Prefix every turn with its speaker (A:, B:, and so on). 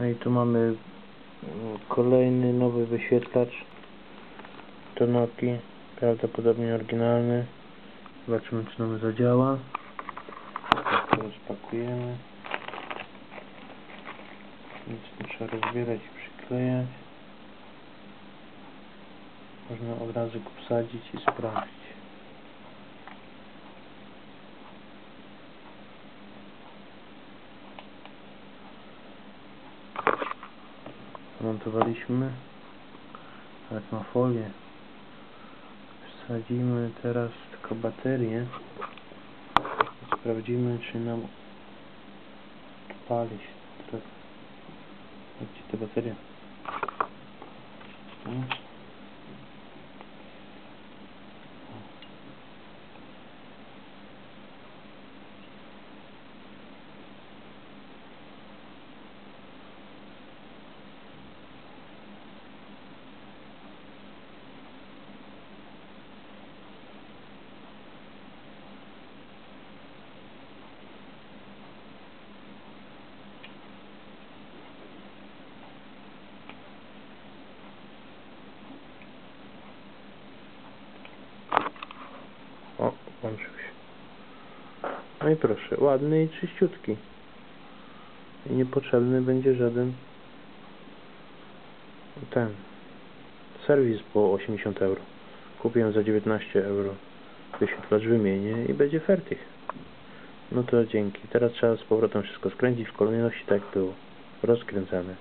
A: No i tu mamy mm, kolejny nowy wyświetlacz Tonoki, prawdopodobnie oryginalny. Zobaczymy czy nam zadziała. To rozpakujemy. Nic trzeba rozbierać i przyklejać. Można go wsadzić i sprawdzić. Montowaliśmy. Tak ma folię. Wsadzimy teraz tylko baterię. Sprawdzimy czy nam pali się. Teraz gdzie ta bateria? Tu. O, włączył się. No i proszę, ładny i czyściutki. I niepotrzebny będzie żaden ten serwis po 80 euro. Kupiłem za 19 euro. Wyświetlacz wymienię i będzie fertych. No to dzięki. Teraz trzeba z powrotem wszystko skręcić w kolejności tak było. Rozkręcamy.